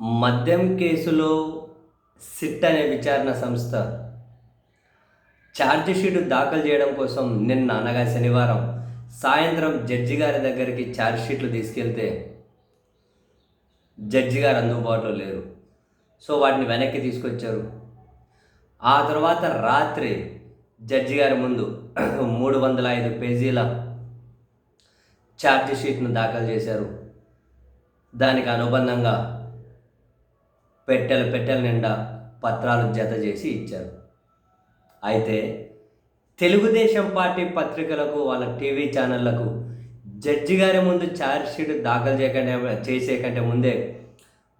మద్యం కేసులో సిట్ అనే విచారణ సంస్థ ఛార్జిషీట్ దాఖలు చేయడం కోసం నిన్న అనగా శనివారం సాయంత్రం జడ్జి గారి దగ్గరికి ఛార్జ్షీట్లు తీసుకెళ్తే జడ్జి గారు అందుబాటులో లేరు. సో వాటిని వెనక్కి తీసుకొచ్చారు. ఆ తర్వాత రాత్రి జడ్జి గారి ముందు మూడు వందల ఐదు పేజీల ఛార్జ్షీట్ను దాఖలు చేశారు. దానికి అనుబంధంగా పెట్టెలు పెట్టెల నిండా పత్రాలు జత చేసి ఇచ్చారు. అయితే తెలుగుదేశం పార్టీ పత్రికలకు వాళ్ళ టీవీ ఛానళ్ళకు జడ్జి గారి ముందు ఛార్జ్షీట్ దాఖలు చేయకంటే చేసే కంటే ముందే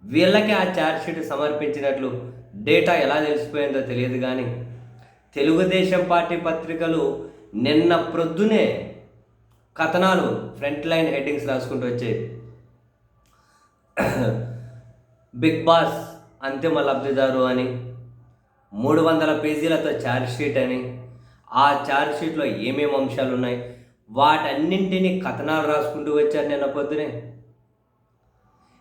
వీళ్ళకి ఆ ఛార్జ్షీట్ సమర్పించినట్లు డేటా ఎలా తెలిసిపోయిందో తెలియదు కానీ తెలుగుదేశం పార్టీ పత్రికలు నిన్న ప్రొద్దునే కథనాలు ఫ్రంట్ లైన్ హెడ్డింగ్స్ రాసుకుంటూ వచ్చాయి. బిగ్ బాస్ అంతిమ లబ్ధిదారు అని. మూడు వందల పేజీలతో ఛార్జ్ షీట్ అని. ఆ ఛార్జ్ షీట్లో ఏమేమి అంశాలు ఉన్నాయి? వాటన్నింటినీ కథనాలు రాసుకుంటూ వచ్చారు నిన్న పొద్దునే.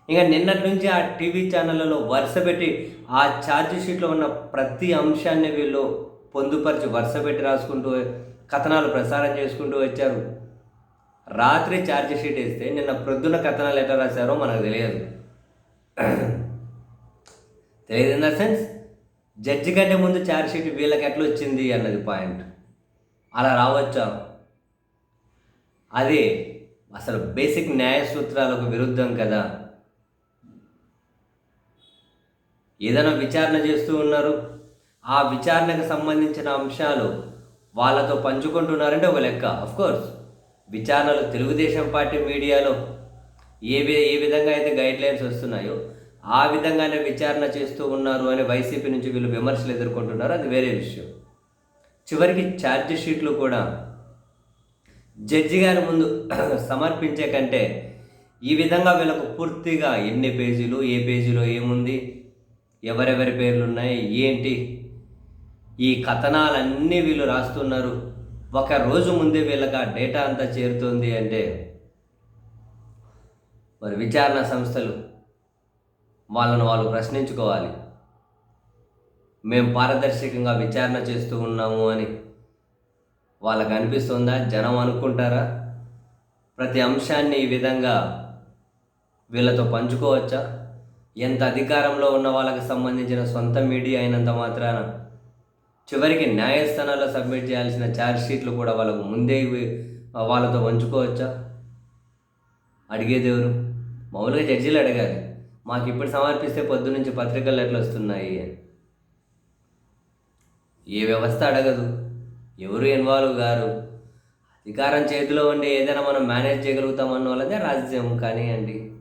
ఇంకా నిన్నటి నుంచి ఆ టీవీ ఛానళ్ళలో వరుస పెట్టి ఆ ఛార్జ్ షీట్లో ఉన్న ప్రతి అంశాన్ని వీళ్ళు పొందుపరిచి వరుస పెట్టి రాసుకుంటూ కథనాలు ప్రసారం చేసుకుంటూ వచ్చారు. రాత్రి ఛార్జ్ షీట్ వేస్తే నిన్న ప్రొద్దున కథనాలు ఎట్లా రాశారో మనకు తెలియదు. తెలియదు ఇన్ ద సెన్స్ జడ్జి కంటే ముందు ఛార్జ్ షీట్ వీళ్ళకి ఎట్లా వచ్చింది అన్నది పాయింట్ అలా రావచ్చా? అది అసలు బేసిక్ న్యాయ సూత్రాలకు విరుద్ధం కదా. ఏదైనా విచారణ చేస్తూ ఉన్నారు. ఆ విచారణకు సంబంధించిన అంశాలు వాళ్ళతో పంచుకుంటున్నారంటే ఒక లెక్క. కోర్స్ విచారణలు తెలుగుదేశం పార్టీ మీడియాలో ఏ ఏ విధంగా అయితే గైడ్లైన్స్ వస్తున్నాయో ఆ విధంగానే విచారణ చేస్తూ ఉన్నారు అని వైసీపీ నుంచి వీళ్ళు విమర్శలు ఎదుర్కొంటున్నారు. అది వేరే విషయం. చివరికి ఛార్జ్ షీట్లు కూడా జడ్జి గారి ముందు సమర్పించే కంటే ఈ విధంగా వీళ్ళకు పూర్తిగా ఎన్ని పేజీలు ఏ పేజీలో ఏముంది ఎవరెవరి పేర్లు ఉన్నాయి ఏంటి ఈ కథనాలన్నీ వీళ్ళు రాస్తున్నారు. ఒక రోజు ముందే వీళ్ళకి ఆ డేటా అంతా చేరుతుంది అంటే మరి విచారణ సంస్థలు వాళ్ళను వాళ్ళు ప్రశ్నించుకోవాలి. మేము పారదర్శకంగా విచారణ చేస్తూ ఉన్నాము అని వాళ్ళకు అనిపిస్తుందా? జనం అనుకుంటారా? ప్రతి అంశాన్ని ఈ విధంగా వీళ్ళతో పంచుకోవచ్చా? ఎంత అధికారంలో ఉన్న వాళ్ళకి సంబంధించిన సొంత మీడియా అయినంత మాత్రాన చివరికి న్యాయస్థానాల్లో సబ్మిట్ చేయాల్సిన ఛార్జ్ షీట్లు కూడా వాళ్ళకు ముందే వాళ్ళతో పంచుకోవచ్చా? అడిగేదేవరు మామూలుగా జడ్జీలు అడగాలి మాకు ఇప్పుడు సమర్పిస్తే పొద్దునుంచి పత్రికలు ఎట్లా వస్తున్నాయి? ఏ వ్యవస్థ అడగదు. ఎవరు ఇన్వాల్వ్ గారు? అధికారం చేతిలో ఉండి ఏదైనా మనం మేనేజ్ చేయగలుగుతామన్న వాళ్ళదే రాజ్యం కానీ అండి.